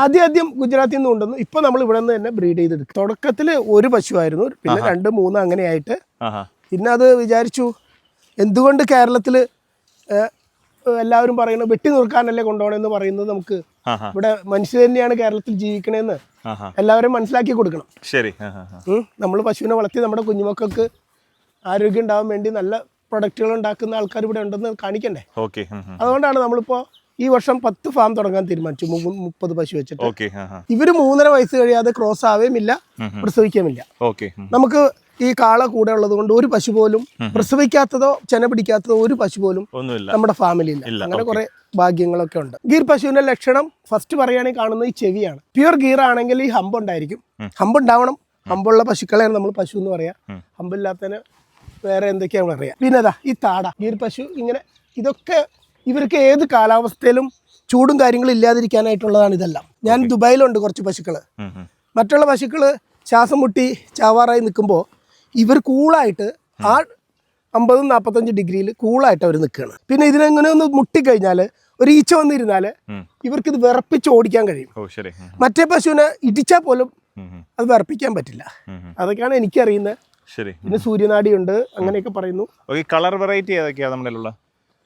ആദ്യം ആദ്യം ഗുജറാത്തിൽ നിന്ന് കൊണ്ടുവന്നു. ഇപ്പൊ നമ്മൾ ഇവിടെ നിന്ന് തന്നെ ബ്രീഡ് ചെയ്തെടുക്കും. തുടക്കത്തിൽ ഒരു പശുവായിരുന്നു. പിന്നെ രണ്ട് മൂന്ന് അങ്ങനെയായിട്ട് പിന്നെ അത് വിചാരിച്ചു എന്തുകൊണ്ട് കേരളത്തിൽ എല്ലാവരും പറയുന്നത് വെട്ടി നിർക്കാനല്ലേ കൊണ്ടുപോകണമെന്ന് പറയുന്നത് നമുക്ക് ഇവിടെ മനുഷ്യർ തന്നെയാണ് കേരളത്തിൽ ജീവിക്കണേന്ന് എല്ലാവരും മനസ്സിലാക്കി കൊടുക്കണം. ശരി. നമ്മൾ പശുവിനെ വളർത്തി നമ്മുടെ കുഞ്ഞുമക്കൾക്ക് ആരോഗ്യം ഉണ്ടാവാൻ വേണ്ടി നല്ല പ്രൊഡക്റ്റുകൾ ഉണ്ടാക്കുന്ന ആൾക്കാർ ഇവിടെ ഉണ്ടെന്ന് കാണിക്കണ്ടേ. അതുകൊണ്ടാണ് നമ്മളിപ്പോൾ ഈ വർഷം പത്ത് ഫാം തുടങ്ങാൻ തീരുമാനിച്ചു. മുപ്പത് പശു വെച്ചിട്ട്. ഇവർ മൂന്നര വയസ്സ് കഴിയാതെ ക്രോസ് ആവുകയുമില്ല പ്രസവിക്കുകയുമില്ല. നമുക്ക് ഈ കാള കൂടെ ഉള്ളത് കൊണ്ട് ഒരു പശു പോലും പ്രസവിക്കാത്തതോ ചെന പിടിക്കാത്തതോ ഒരു പശു പോലും നമ്മുടെ ഫാമിലിയിൽ അങ്ങനെ കുറെ ഭാഗ്യങ്ങളൊക്കെ ഉണ്ട്. ഗീർ പശുവിന്റെ ലക്ഷണം ഫസ്റ്റ് പറയുകയാണെങ്കിൽ കാണുന്നത് ഈ ചെവിയാണ്. പ്യുവർ ഗീർ ആണെങ്കിൽ ഈ ഹമ്പ് ഉണ്ടായിരിക്കും. ഹമ്പ് ഉണ്ടാവണം. ഹമ്പുള്ള പശുക്കളെയാണ് നമ്മൾ പശു എന്ന് പറയാ. ഹമ്പില്ലാത്തതിന് വേറെ എന്തൊക്കെയാണ് പറയാ പിന്നെ അതാ ഈ താട. ഗീർ പശു ഇങ്ങനെ ഇതൊക്കെ ഇവർക്ക് ഏത് കാലാവസ്ഥയിലും ചൂടും കാര്യങ്ങളും ഇല്ലാതിരിക്കാനായിട്ടുള്ളതാണ് ഇതെല്ലാം. ഞാൻ ദുബായിലുണ്ട് കുറച്ച് ഉം. മറ്റുള്ള പശുക്കൾ ശ്വാസം മുട്ടി ചാവാറായി നിൽക്കുമ്പോൾ ഇവർ കൂളായിട്ട് ആ അമ്പതും നാൽപ്പത്തഞ്ച് ഡിഗ്രിയിൽ കൂളായിട്ട് അവർ നിൽക്കുകയാണ് പിന്നെ ഇതിനെങ്ങനെ ഒന്ന് മുട്ടിക്കഴിഞ്ഞാൽ ഒരു ഈച്ച വന്നിരുന്നാൽ ഇവർക്ക് ഇവർക്കിത് വിറപ്പിച്ച് ഓടിക്കാൻ കഴിയും. മറ്റേ പശുവിനെ ഇടിച്ചാൽ പോലും. അത് വിറപ്പിക്കാൻ പറ്റില്ല. അതൊക്കെയാണ് എനിക്കറിയുന്നത്. ശരി. പിന്നെ സൂര്യനാടിയുണ്ട് അങ്ങനെയൊക്കെ പറയുന്നു. ഓക്കെ കളർ വെറൈറ്റി ഏതൊക്കെയാണ് നമ്മുടെ ഉള്ള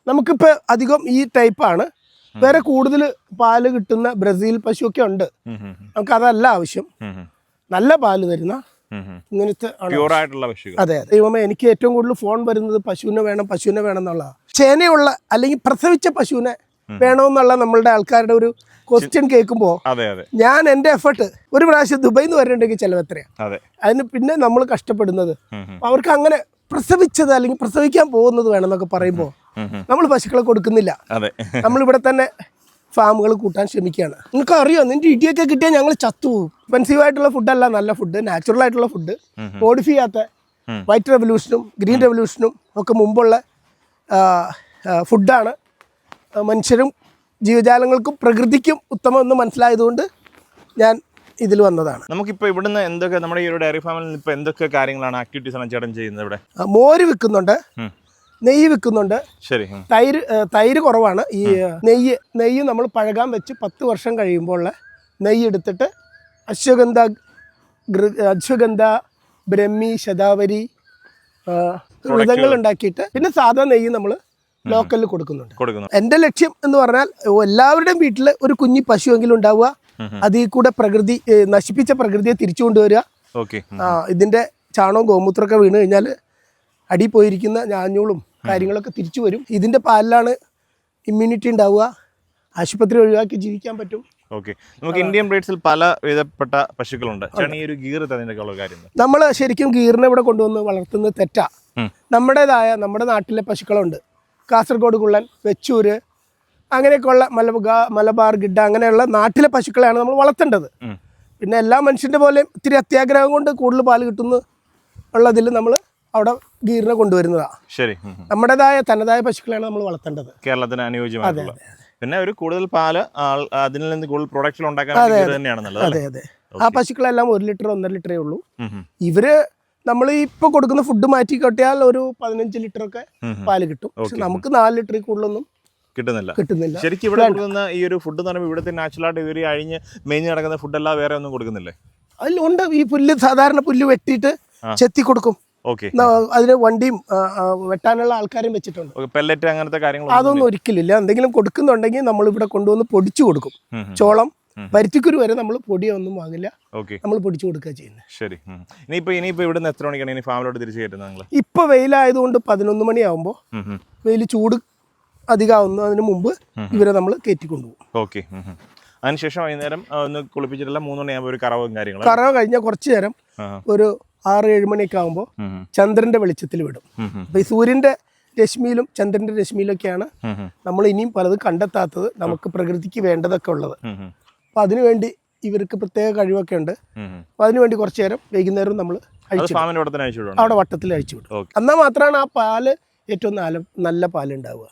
നമുക്കിപ്പോൾ അധികം ഈ ടൈപ്പാണ് വേറെ കൂടുതൽ പാൽ കിട്ടുന്ന ബ്രസീൽ പശുവൊക്കെ ഉണ്ട്. നമുക്ക് അതല്ല ആവശ്യം. നല്ല പാൽ തരുന്ന ഇങ്ങനത്തെ അതെ അതെ. ദൈവമേ എനിക്ക് ഏറ്റവും കൂടുതൽ ഫോൺ വരുന്നത് പശുവിനെ വേണം പശുവിനെ വേണം എന്നുള്ളതാണ്. ചേനയുള്ള അല്ലെങ്കിൽ പ്രസവിച്ച പശുവിനെ വേണമെന്നുള്ള നമ്മളുടെ ആൾക്കാരുടെ ഒരു ക്വസ്റ്റ്യൻ കേൾക്കുമ്പോൾ അതെ ഞാൻ എന്റെ എഫർട്ട് ഒരു പ്രാവശ്യം ദുബൈയിൽ നിന്ന് വരണ്ടെങ്കിൽ ചിലവ് എത്രയാണ് അതെ. അതിന് പിന്നെ നമ്മൾ കഷ്ടപ്പെടുന്നത്. അവർക്ക് അങ്ങനെ പ്രസവിച്ചത് അല്ലെങ്കിൽ പ്രസവിക്കാൻ പോകുന്നത് വേണമെന്നൊക്കെ പറയുമ്പോൾ ഉം, ഉം. നമ്മൾ പശുക്കളെ കൊടുക്കുന്നില്ല. നമ്മളിവിടെ തന്നെ ഫാമുകൾ കൂട്ടാൻ ശ്രമിക്കുകയാണ്. നിങ്ങൾക്ക് അറിയോ നിന്റെ ഇടിയൊക്കെ കിട്ടിയാൽ ഞങ്ങൾ ചത്തുപോകും. എക്സ്പെൻസീവ് ആയിട്ടുള്ള ഫുഡല്ല നല്ല ഫുഡ് നാച്ചുറൽ ആയിട്ടുള്ള ഫുഡ് മോഡിഫൈ ചെയ്യാത്ത വൈറ്റ് റെവല്യൂഷനും ഗ്രീൻ റെവല്യൂഷനും ഒക്കെ മുമ്പുള്ള ഫുഡാണ് മനുഷ്യരും ജീവജാലങ്ങൾക്കും പ്രകൃതിക്കും ഉത്തമം എന്ന് മനസ്സിലായതുകൊണ്ട് ഞാൻ ഇതിൽ വന്നതാണ്. നമുക്കിപ്പോൾ ഇവിടുന്ന് എന്തൊക്കെ നമ്മുടെ ഈ ഒരു ഡയറി ഫാമിൽ ഇപ്പോൾ എന്തൊക്കെ കാര്യങ്ങളാണ് ആക്ടിവിറ്റീസ് ആണ് ചേട്ടൻ ചെയ്യുന്നത് ഇവിടെ? മോര് വിൽക്കുന്നുണ്ട്. നെയ്യ് വിൽക്കുന്നുണ്ട്. ശരി. തൈര് തൈര് കുറവാണ്. ഈ നെയ്യ് നെയ്യ് നമ്മൾ പഴകാൻ വെച്ച് പത്ത് വർഷം കഴിയുമ്പോൾ ഉള്ള നെയ്യ് എടുത്തിട്ട് അശ്വഗന്ധ അശ്വഗന്ധ ബ്രഹ്മി ശതാവരി മൃഗങ്ങൾ ഉണ്ടാക്കിയിട്ട് പിന്നെ സാധാ നെയ്യ് നമ്മൾ ലോക്കലിൽ കൊടുക്കുന്നുണ്ട്. എന്റെ എന്റെ ലക്ഷ്യം എന്ന് പറഞ്ഞാൽ എല്ലാവരുടെയും വീട്ടിൽ ഒരു കുഞ്ഞി പശുവെങ്കിലും ഉണ്ടാവുക. അതിൽ കൂടെ പ്രകൃതി നശിപ്പിച്ച പ്രകൃതിയെ തിരിച്ചു കൊണ്ടുവരിക ഓക്കെ. ആ, ഇതിന്റെ ചാണകവും ഗോമൂത്രമൊക്കെ വീണ് കഴിഞ്ഞാൽ അടി പോയിരിക്കുന്ന ഞാഞ്ഞൂളും കാര്യങ്ങളൊക്കെ തിരിച്ചു വരും. ഇതിന്റെ പാലിലാണ് ഇമ്മ്യൂണിറ്റി ഉണ്ടാവുക. ആശുപത്രി ഒഴിവാക്കി ജീവിക്കാൻ പറ്റും. ഓക്കെ നമുക്ക് ഇന്ത്യൻ ബ്രീഡ്സിൽ പല വിധപ്പെട്ട പശുക്കളുണ്ട്. ഈ ഒരു ഗീർ കാര്യം നമ്മൾ ശരിക്കും ഗീറിനെ ഇവിടെ കൊണ്ടുവന്ന് വളർത്തുന്നത് തെറ്റാ. നമ്മുടേതായ നമ്മുടെ നാട്ടിലെ പശുക്കളുണ്ട്. കാസർഗോഡ് കുള്ളൻ വെച്ചൂര് അങ്ങനെയൊക്കെയുള്ള മലബാർ മലബാർ ഗിഡ അങ്ങനെയുള്ള നാട്ടിലെ പശുക്കളെയാണ് നമ്മൾ വളർത്തേണ്ടത്. പിന്നെ എല്ലാ മനുഷ്യന്റെ പോലെയും ഇത്തിരി അത്യാഗ്രഹം കൊണ്ട് കൂടുതൽ പാൽ കിട്ടുന്നു ഉള്ളതിൽ നമ്മൾ അവിടെ ഗീറിനെ കൊണ്ടുവരുന്നതാണ് ശരി. നമ്മുടേതായ തനതായ പശുക്കളെയാണ് നമ്മൾ വളർത്തേണ്ടത്. കേരളത്തിന് അനുയോജ്യമായിട്ടുള്ള. പിന്നെ ഒരു കൂടുതൽ പാൽ അതിൽ നിന്ന് കൂടുതൽ പ്രൊഡക്ഷൻ ഉണ്ടാക്കാൻ അതെ അതെ. ആ പശുക്കളെല്ലാം ഒരു ലിറ്റർ ഒന്നര ലിറ്ററേ ഉള്ളൂ. ഇവർ നമ്മൾ ഇപ്പൊ കൊടുക്കുന്ന ഫുഡ് മാറ്റി കെട്ടിയാൽ ഒരു പതിനഞ്ച് ലിറ്റർ ഒക്കെ. പാൽ കിട്ടും. പക്ഷെ നമുക്ക് നാല് ലിറ്ററിൽ കൂടുതലൊന്നും കിട്ടുന്നില്ല. കിട്ടുന്നില്ല. ശരിക്കും ഇവിടെ കൊടുക്കുന്ന ഈ ഒരു ഫുഡ് എന്ന് പറയുമ്പോൾ ഇവിടുത്തെ നാച്ചുറലായിട്ട് ഇവർ അഴിഞ്ഞ് മേഞ്ഞ് നടക്കുന്ന ഫുഡല്ല വേറെ ഒന്നും കൊടുക്കുന്നില്ലേ? അതിലുണ്ട്. ഈ പുല്ല് സാധാരണ പുല്ല് വെട്ടിയിട്ട് ചെത്തി കൊടുക്കും. അതിന് വണ്ടിയും വെട്ടാനുള്ള ആൾക്കാരും വെച്ചിട്ടുണ്ട്. പെല്ലറ്റ് അങ്ങനത്തെ കാര്യങ്ങൾ അതൊന്നും ഒരിക്കലില്ല. എന്തെങ്കിലും കൊടുക്കുന്നുണ്ടെങ്കിൽ നമ്മൾ ഇവിടെ കൊണ്ടുവന്ന് പൊടിച്ചു കൊടുക്കും. ചോളം പരുത്തിക്കുരു വരെ നമ്മൾ പൊടിയൊന്നും വാങ്ങില്ല നമ്മൾ പൊടിച്ചു കൊടുക്കുക ചെയ്യുന്നത് ശരി. ഉം. ഇനിയിപ്പോ ഇനിയിപ്പോ ഇവിടുന്ന് എത്ര മണിക്കാണ്? ഇനി ഫാമിലോട്ട് തിരിച്ചു കയറ്റുന്നത് നിങ്ങൾ ഇപ്പൊ വെയിലായതുകൊണ്ട് പതിനൊന്ന് മണിയാവുമ്പോൾ വെയിൽ ചൂട് അധികമാവുന്നതിന് മുമ്പ് ഇവരെ നമ്മൾ കയറ്റി കൊണ്ടുപോകും ഓക്കെ അതിനുശേഷം വൈകുന്നേരം ഒന്ന് കുളിപ്പിച്ചിട്ടില്ല മൂന്ന് മണിയാകുമ്പോൾ ഒരു കറവും കാര്യങ്ങളും. കറവ കഴിഞ്ഞ കുറച്ച് നേരം ഒരു ആറ് ഏഴ് മണിയൊക്കെ ആകുമ്പോൾ. ചന്ദ്രന്റെ വെളിച്ചത്തിൽ വിടും. അപ്പൊ ഈ സൂര്യന്റെ രശ്മിയിലും ചന്ദ്രന്റെ രശ്മിയിലൊക്കെയാണ്. നമ്മൾ ഇനിയും പലതും കണ്ടെത്താത്തത് നമുക്ക് പ്രകൃതിക്ക് വേണ്ടതൊക്കെ ഉള്ളത്. അപ്പൊ അതിനുവേണ്ടി ഇവർക്ക് പ്രത്യേക കഴിവൊക്കെ ഉണ്ട്. അപ്പൊ അതിനുവേണ്ടി കുറച്ചു നേരം വൈകുന്നേരം നമ്മൾ അവിടെ വട്ടത്തിൽ അഴിച്ചു വിടും എന്നാൽ മാത്രമാണ് ആ പാൽ ഏറ്റവും നല്ല നല്ല പാൽ ഉണ്ടാവുക